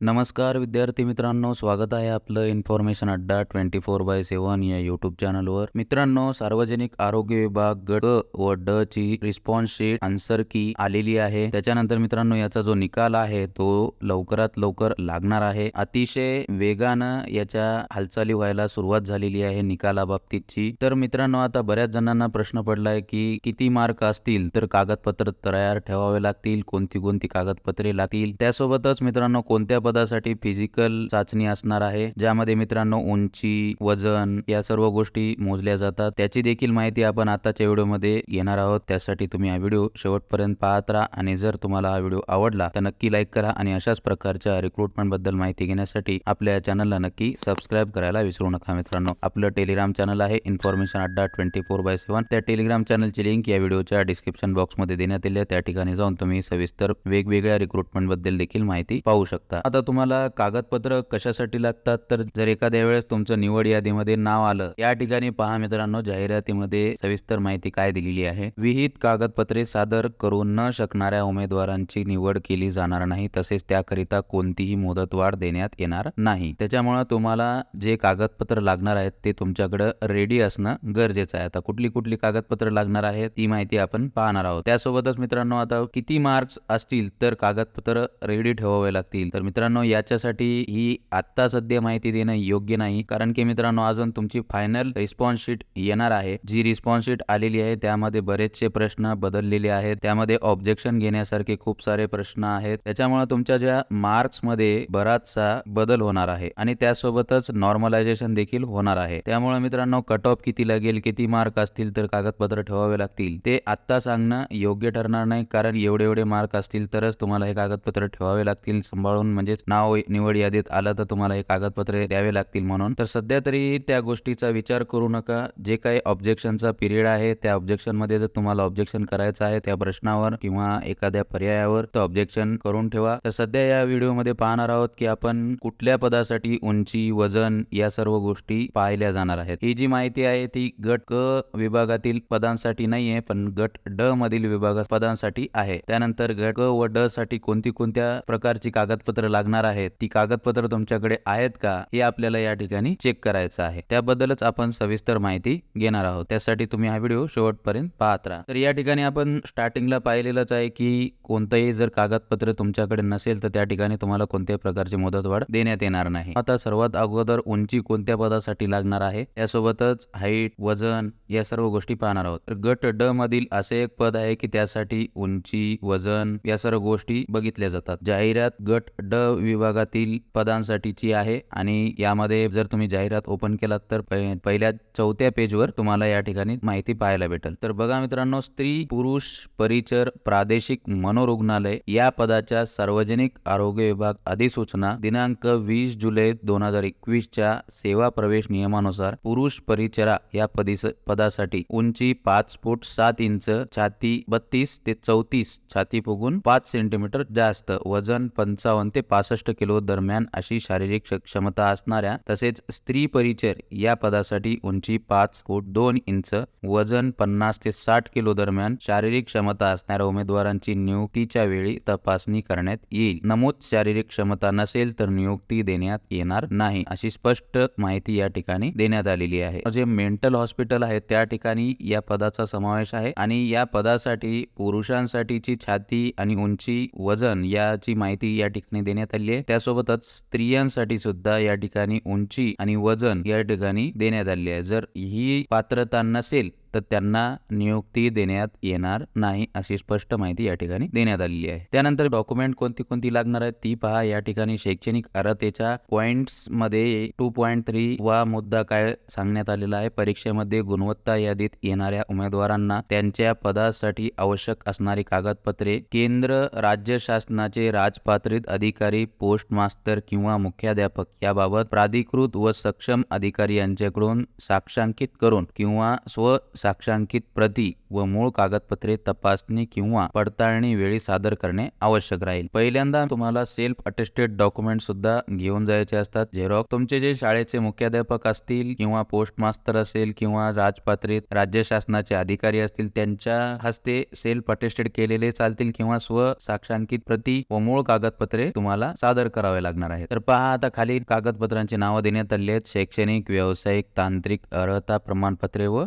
नमस्कार विद्यार्थी मित्रांनो स्वागत आहे आपलं इन्फॉर्मेशन अड्डा ट्वेंटी फोर बाय सेवन या यूट्यूब चॅनलवर मित्रांनो सार्वजनिक आरोग्य विभाग गट व ड ची रिस्पॉन्स शीट आन्सर की आलेली आहे. त्याच्यानंतर मित्रांनो याचा जो निकाल आहे तो लवकरात लवकर लागणार आहे. अतिशय वेगानं याच्या हालचाली व्हायला सुरुवात झालेली आहे निकालाबाबतीतची. तर मित्रांनो आता बऱ्याच जणांना प्रश्न पडलाय की किती मार्क असतील तर कागदपत्र तयार ठेवावे लागतील कोणती कोणती कागदपत्रे लागतील? त्यासोबतच मित्रांनो कोणत्या पदासाठी फिजिकल चाचणी असणार आहे ज्यामध्ये मित्रांनो उंची वजन या सर्व गोष्टी मोजल्या जातात. त्याची देखील माहिती आपण आताच्या व्हिडिओमध्ये घेणार आहोत. त्यासाठी तुम्ही हा व्हिडिओ शेवटपर्यंत पाहत राहा आणि जर तुम्हाला हा व्हिडिओ आवडला तर नक्की लाईक करा आणि अशाच प्रकारच्या रिक्रुटमेंटबद्दल माहिती घेण्यासाठी आपल्या चॅनलला नक्की सबस्क्राईब करायला विसरू नका मित्रांनो. आपलं टेलिग्राम चॅनल आहे information Adda twenty four by seven त्या टेलिग्राम चॅनलची लिंक या व्हिडिओच्या डिस्क्रिप्शन बॉक्समध्ये देण्यात आली आहे त्या ठिकाणी जाऊन तुम्ही सविस्तर वेगवेगळ्या रिक्रुटमेंटबद्दल देखील माहिती पाहू शकता. आता तुम्हाला कागदपत्र कशासाठी लागतात? तर जर एखाद्या वेळेस तुमचं निवड यादीमध्ये नाव आलं या ठिकाणी पहा मित्रांनो जाहिरातीमध्ये सविस्तर माहिती काय दिलेली आहे. विहित कागदपत्रे सादर करू न शकणाऱ्या उमेदवारांची निवड केली जाणार नाही तसेच त्याकरिता कोणतीही मुदतवाढ देण्यात येणार नाही. त्याच्यामुळे तुम्हाला जे कागदपत्र लागणार आहेत ते तुमच्याकडे रेडी असणं गरजेचं आहे. आता कुठली कुठली कागदपत्र लागणार आहेत ती माहिती आपण पाहणार आहोत. त्यासोबतच मित्रांनो आता किती मार्क्स असतील तर कागदपत्र रेडी ठेवावे लागतील. तर मित्रांनो मित्रांनो याच्यासाठी ही आत्ता सध्या माहिती देणं योग्य नाही. कारण की मित्रांनो अजून तुमची फायनल रिस्पॉन्स शीट येणार आहे. जी रिस्पॉन्स शीट आलेली आहे त्यामध्ये बरेचसे प्रश्न बदललेले आहेत. त्यामध्ये ऑब्जेक्शन घेण्यासारखे खूप सारे प्रश्न आहेत. त्याच्यामुळे तुमच्या ज्या मार्क्समध्ये बराचसा बदल होणार आहे आणि त्यासोबतच नॉर्मलायझेशन देखील होणार आहे. त्यामुळे मित्रांनो कट ऑफ किती लागेल किती मार्क असतील तर कागदपत्र ठेवावे लागतील. ते आत्ता सांगणं योग्य ठरणार नाही. कारण एवढे एवढे मार्क असतील तरच तुम्हाला हे कागदपत्र ठेवावे लागतील. सांभाळून म्हणजे म्हणजेच नाव निवड यादीत आलं तर तुम्हाला हे कागदपत्रे द्यावे लागतील म्हणून. तर सध्या तरी त्या गोष्टीचा विचार करू नका. जे काही ऑब्जेक्शनचा पिरियड आहे त्या ऑब्जेक्शनमध्ये जर तुम्हाला ऑब्जेक्शन करायचं आहे त्या प्रश्नावर किंवा एखाद्या पर्यायावर तर ऑब्जेक्शन करून ठेवा. तर सध्या या व्हिडिओमध्ये पाहणार आहोत की आपण कुठल्या पदासाठी उंची वजन या सर्व गोष्टी पाहिल्या जाणार आहेत. ही जी माहिती आहे ती गट क विभागातील पदांसाठी नाहीये पण गट ड मधील विभाग पदांसाठी आहे. त्यानंतर गट क व ड साठी कोणती कोणत्या प्रकारची कागदपत्र लागणार आहेत ती कागदपत्र तुमच्याकडे आहेत का? हे आपल्याला या ठिकाणी चेक करायचं आहे. त्याबद्दलच आपण सविस्तर माहिती घेणार आहोत. त्यासाठी तुम्ही हा व्हिडिओ शेवटपर्यंत पाहत राहा. तर या ठिकाणी आपण स्टार्टिंगला पाहिलेलंच आहे की कोणतंही जर कागदपत्र तुमच्याकडे नसेल तर त्या ठिकाणी तुम्हाला कोणत्याही प्रकारची मुदतवाढ देण्यात येणार नाही. आता सर्वात अगोदर उंची कोणत्या पदासाठी लागणार आहे? यासोबतच हाईट वजन या सर्व गोष्टी पाहणार आहोत. तर गट ड मधील असे एक पद आहे की त्यासाठी उंची वजन या सर्व गोष्टी बघितल्या जातात. जाहिरात गट ड विभागातील पदांसाठीची आहे आणि यामध्ये जर तुम्ही जाहिरात ओपन केलात तर पहिल्या चौथ्या पेजवर तुम्हाला या ठिकाणी माहिती पाहायला भेटेल. तर बघा मित्रांनो स्त्री पुरुष परिचर प्रादेशिक मनोरुग्णालय या पदाच्या सार्वजनिक आरोग्य विभाग अधिसूचना दिनांक वीस जुलै दोन हजार एकवीसच्या सेवा प्रवेश नियमानुसार पुरुष परिचरा या पदीस पदासाठी उंची पाच फूट सात इंच छाती बत्तीस ते चौतीस छाती फुगून पाच सेंटीमीटर जास्त वजन पंचावन्न ते पाच पासष्ट किलो दरम्यान अशी शारीरिक क्षमता असणाऱ्या तसेच स्त्री परिचर या पदासाठी उंची पाच फूट दोन इंच वजन पन्नास ते साठ किलो दरम्यान शारीरिक क्षमता असणाऱ्या उमेदवारांची नियुक्तीच्या वेळी तपासणी करण्यात येईल. नमूद शारीरिक क्षमता नसेल तर नियुक्ती देण्यात येणार नाही अशी स्पष्ट माहिती या ठिकाणी देण्यात आलेली आहे. जे मेंटल हॉस्पिटल आहे त्या ठिकाणी या पदाचा समावेश आहे आणि या पदासाठी पुरुषांसाठीची छाती आणि उंची वजन याची माहिती या ठिकाणी देण्यात आली आहे त्यासोबतच स्त्रियांसाठी सुद्धा या ठिकाणी उंची आणि वजन या ठिकाणी देण्यात आली आहे. जर ही पात्रता नसेल तर त्यांना नियुक्ती देण्यात येणार नाही अशी स्पष्ट माहिती या ठिकाणी देण्यात आलेली आहे. त्यानंतर डॉक्युमेंट कोणती कोणती लागणार आहे ती पहा. या ठिकाणी शैक्षणिक अर्हतेच्या पॉइंट्समध्ये टू पॉईंट थ्री वा मुद्दा काय सांगण्यात आलेला आहे. परीक्षेमध्ये गुणवत्ता यादीत येणाऱ्या उमेदवारांना त्यांच्या पदासाठी आवश्यक असणारी कागदपत्रे केंद्र राज्य शासनाचे राजपात्रित अधिकारी पोस्ट मास्तर किंवा मुख्याध्यापक याबाबत प्राधिकृत व सक्षम अधिकारी यांच्याकडून साक्षांकित करून किंवा स्व साक्षांकित प्रती व मूळ कागदपत्रे तपासणी किंवा पडताळणी वेळी सादर करणे आवश्यक राहील. पहिल्यांदा तुम्हाला सेल्फ अटेस्टेड डॉक्युमेंट सुद्धा घेऊन जायचे असतात. झेरॉक्स तुमचे जे शाळेचे मुख्याध्यापक असतील किंवा पोस्ट मास्तर असेल किंवा राजपात्रित राज्य शासनाचे अधिकारी असतील त्यांच्या हस्ते सेल्फ अटेस्टेड केलेले चालतील किंवा स्व साक्षांकित प्रती व मूळ कागदपत्रे तुम्हाला सादर करावे लागणार आहेत. तर पहा आता खाली कागदपत्रांची नावं देण्यात आली आहेत. शैक्षणिक व्यावसायिक तांत्रिक अर्हता प्रमाणपत्रे व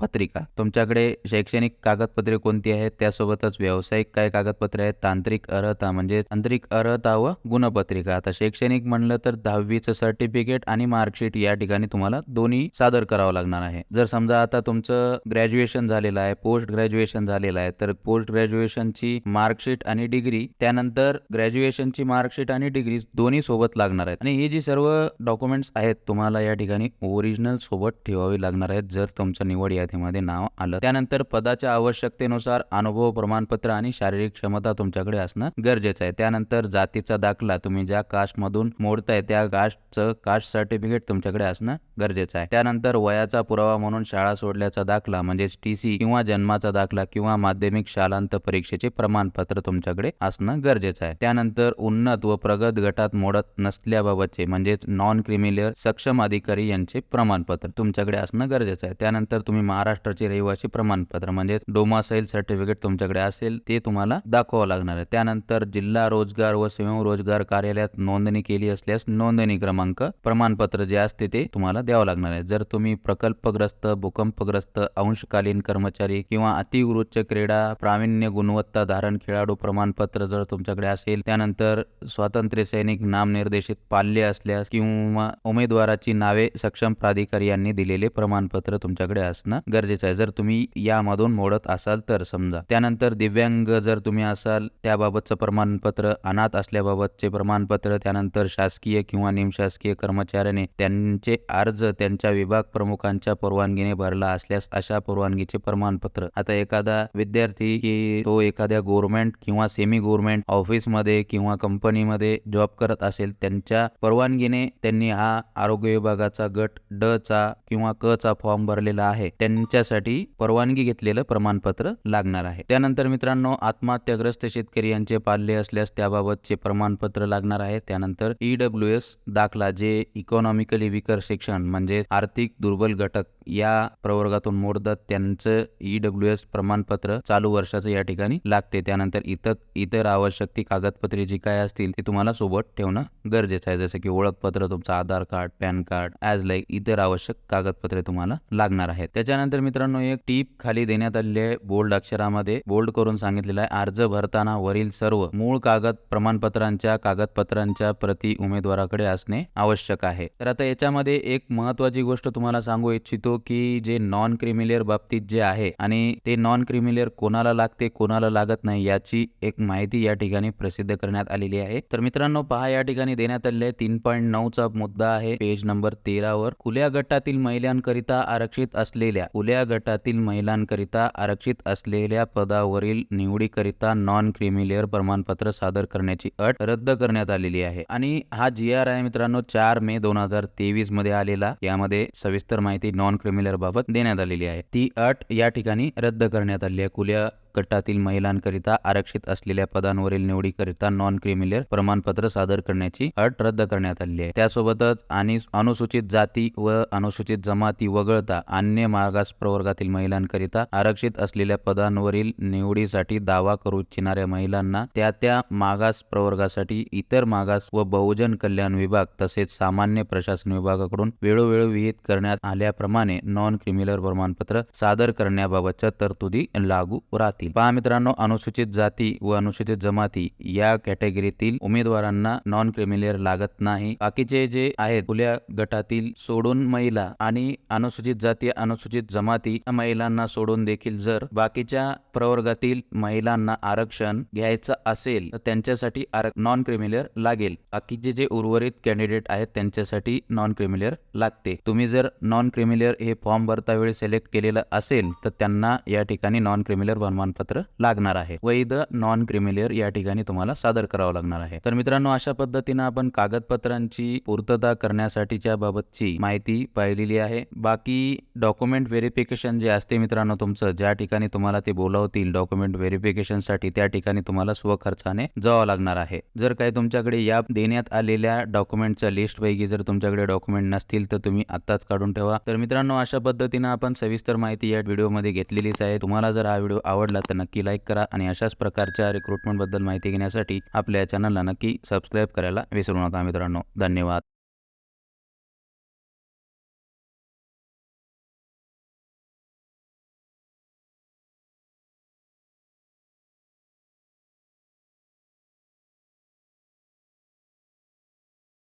पत्रिका तुमच्याकडे शैक्षणिक कागदपत्रे कोणती आहेत? त्यासोबतच व्यावसायिक काय कागदपत्रे आहेत? तांत्रिक अर्हता म्हणजे तांत्रिक अर्हता व गुणपत्रिका. आता शैक्षणिक म्हणलं तर दहावीचं सर्टिफिकेट आणि मार्कशीट या ठिकाणी तुम्हाला दोन्ही सादर करावं लागणार आहे. जर समजा आता तुमचं ग्रॅज्युएशन झालेलं आहे पोस्ट ग्रॅज्युएशन झालेलं आहे तर पोस्ट ग्रॅज्युएशनची मार्कशीट आणि डिग्री त्यानंतर ग्रॅज्युएशनची मार्कशीट आणि डिग्री दोन्ही सोबत लागणार आहेत. आणि ही जी सर्व डॉक्युमेंट्स आहेत तुम्हाला या ठिकाणी ओरिजिनल सोबत ठेवावी लागणार आहेत जर तुमच्या निवड यादीमध्ये नाव आलं. त्यानंतर पदाच्या आवश्यकतेनुसार अनुभव प्रमाणपत्र आणि शारीरिक क्षमता तुमच्याकडे असणं गरजेचं आहे. त्यानंतर जातीचा दाखला तुम्ही ज्या कास्ट मधून मोडताय त्या कास्टचं कास्ट सर्टिफिकेट तुमच्याकडे असणं गरजेचं आहे. त्यानंतर वयाचा पुरावा म्हणून शाळा सोडल्याचा दाखला म्हणजेच टी सी किंवा जन्माचा दाखला किंवा माध्यमिक शालांत परीक्षेचे प्रमाणपत्र तुमच्याकडे असणं गरजेचं आहे. त्यानंतर उन्नत व प्रगत गटात मोडत नसल्याबाबतचे म्हणजेच नॉन क्रिमिलियर सक्षम अधिकारी यांचे प्रमाणपत्र तुमच्याकडे असणं गरजेचं आहे. त्यानंतर तुम्ही महाराष्ट्राचे रहिवासी प्रमाणपत्र म्हणजे डोमासाईल सर्टिफिकेट तुमच्याकडे असेल ते तुम्हाला दाखवावं लागणार आहे. त्यानंतर जिल्हा रोजगार व स्वयंरोजगार कार्यालयात नोंदणी केली असल्यास नोंदणी क्रमांक प्रमाणपत्र जे असते ते तुम्हाला द्यावं लागणार आहे. जर तुम्ही प्रकल्पग्रस्त भूकंपग्रस्त अंशकालीन कर्मचारी किंवा अतिवृच्च क्रीडा प्रावीण्य गुणवत्ता धारण खेळाडू प्रमाणपत्र जर तुमच्याकडे असेल त्यानंतर स्वातंत्र्य सैनिक नामनिर्देशित पाल्य असल्यास किंवा उमेदवाराची नावे सक्षम प्राधिकारी यांनी दिलेले प्रमाणपत्र तुमच्याकडे असणं गरजेचं आहे. जर तुम्ही यामधून मोडत असाल तर समजा. त्यानंतर दिव्यांग जर तुम्ही असाल त्याबाबतचं प्रमाणपत्र अनाथ असल्याबाबतचे प्रमाणपत्र त्यानंतर शासकीय किंवा निमशासकीय कर्मचाऱ्याने त्यांचे अर्ज त्यांच्या विभाग प्रमुखांच्या परवानगीने भरला असल्यास अशा परवानगीचे प्रमाणपत्र. आता एखादा विद्यार्थी की तो एखाद्या गव्हर्नमेंट किंवा सेमी गव्हर्नमेंट ऑफिसमध्ये किंवा कंपनीमध्ये जॉब करत असेल त्यांच्या परवानगीने त्यांनी हा आरोग्य विभागाचा गट ड चा किंवा क चा फॉर्म भरलेला आहे. त्यांच्यासाठी परवानगी घेतलेलं प्रमाणपत्र लागणार आहे. त्यानंतर मित्रांनो आत्महत्याग्रस्त शेतकरी यांचे पाल्य असल्यास त्याबाबतचे प्रमाणपत्र लागणार आहे. त्यानंतर ईडब्ल्यू एस दाखला जे इकॉनॉमिकली विकर सेक्शन म्हणजे आर्थिक दुर्बल घटक या प्रवर्गातून मोडतात. त्यांचं ईडब्ल्यू एस प्रमाणपत्र चालू वर्षाचं या ठिकाणी लागते. त्यानंतर इतर इतर आवश्यक ती कागदपत्रे जी काय असतील ती तुम्हाला सोबत ठेवणं गरजेचं आहे. जसं की ओळखपत्र तुमचं Aadhaar card PAN card as like इतर आवश्यक कागदपत्रे तुम्हाला लागणार आहेत. त्याच्यानंतर मित्रांनो एक टीप खाली देण्यात आलेली आहे बोल्ड अक्षरामध्ये. बोल्ड करून सांगितलेलं आहे अर्ज भरताना वरील सर्व मूळ कागद प्रमाणपत्रांच्या कागदपत्रांच्या प्रति उमेदवाराकडे असणे आवश्यक आहे. तर आता याच्यामध्ये एक महत्वाची गोष्ट तुम्हाला सांगू इच्छितो की जे नॉन क्रिमिलियर बाबतीत जे आहे आणि ते नॉन क्रिमिलियर कोणाला लागते कोणाला लागत नाही याची एक माहिती या ठिकाणी प्रसिद्ध करण्यात आलेली आहे. तर मित्रांनो पहा या ठिकाणी देण्यात आलेले तीन पॉईंट नऊचा मुद्दा आहे पेज नंबर तेरावर. खुल्या गटातील महिलांकरिता आरक्षित असलेल्या खुल्या गटातील महिलांकरिता आरक्षित असलेल्या पदावरील निवडीकरिता नॉन क्रिमिलेअर प्रमाणपत्र सादर करण्याची अट रद्द करण्यात आलेली आहे. आणि हा जी आर आहे मित्रांनो चार मे दोन हजार तेवीसमध्ये आलेला. यामध्ये सविस्तर माहिती नॉन क्रिमिलेअर बाबत देण्यात आलेली आहे. ती अट या ठिकाणी रद्द करण्यात आली आहे. खुल्या गटातील महिलांकरिता आरक्षित असलेल्या पदांवरील निवडीकरिता नॉन क्रिमिलर प्रमाणपत्र सादर करण्याची अट रद्द करण्यात आली आहे. त्यासोबतच आणि अनुसूचित जाती व अनुसूचित जमाती वगळता अन्य मागास प्रवर्गातील महिलांकरिता आरक्षित असलेल्या पदांवरील निवडीसाठी दावा करू इच्छिणाऱ्या महिलांना त्या त्या मागास प्रवर्गासाठी इतर मागास व बहुजन कल्याण विभाग तसेच सामान्य प्रशासन विभागाकडून वेळोवेळी विहित करण्यात आल्याप्रमाणे नॉन क्रिमिलर प्रमाणपत्र सादर करण्याबाबतच्या तरतुदी लागू राहतील. पहा मित्रांनो अनुसूचित जाती व अनुसूचित जमाती या कॅटेगरीतील उमेदवारांना नॉन क्रिमिलियर लागत नाही. बाकीचे जे आहेत खुल्या गटातील सोडून महिला आणि अनुसूचित जाती अनुसूचित जमाती महिलांना सोडून देखील जर बाकीच्या प्रवर्गातील महिलांना आरक्षण घ्यायचं असेल तर त्यांच्यासाठी नॉन क्रिमिलियर लागेल. बाकीचे जे उर्वरित कॅन्डिडेट आहेत त्यांच्यासाठी नॉन क्रिमिलियर लागते. तुम्ही जर नॉन क्रिमिलियर हे फॉर्म भरता वेळी सिलेक्ट केलेलं असेल तर त्यांना या ठिकाणी नॉन क्रिमिलियर बनवान प्रमाणपत्र लागणार आहे. वैध नॉन क्रिमिलियर या ठिकाणी तुम्हाला सादर करावं लागणार आहे. तर मित्रांनो अशा पद्धतीनं आपण कागदपत्रांची पूर्तता करण्यासाठीच्या बाबतची माहिती पाहिलेली आहे. बाकी डॉक्युमेंट व्हेरिफिकेशन जे असते मित्रांनो तुमचं ज्या ठिकाणी तुम्हाला ते बोलावतील डॉक्युमेंट व्हेरिफिकेशनसाठी त्या ठिकाणी तुम्हाला स्वखर्चाने जावं लागणार आहे. जर काही तुमच्याकडे या देण्यात आलेल्या डॉक्युमेंटच्या लिस्ट पैकी जर तुमच्याकडे डॉक्युमेंट नसतील तर तुम्ही आत्ताच काढून ठेवा. तर मित्रांनो अशा पद्धतीनं आपण सविस्तर माहिती या व्हिडिओमध्ये घेतलेलीच आहे. तुम्हाला जर हा व्हिडिओ आवडला तर नक्की लाईक करा आणि अशाच प्रकारच्या रिक्रुटमेंटबद्दल माहिती घेण्यासाठी आपल्या चॅनलला नक्की सबस्क्राईब करायला विसरू नका मित्रांनो. धन्यवाद.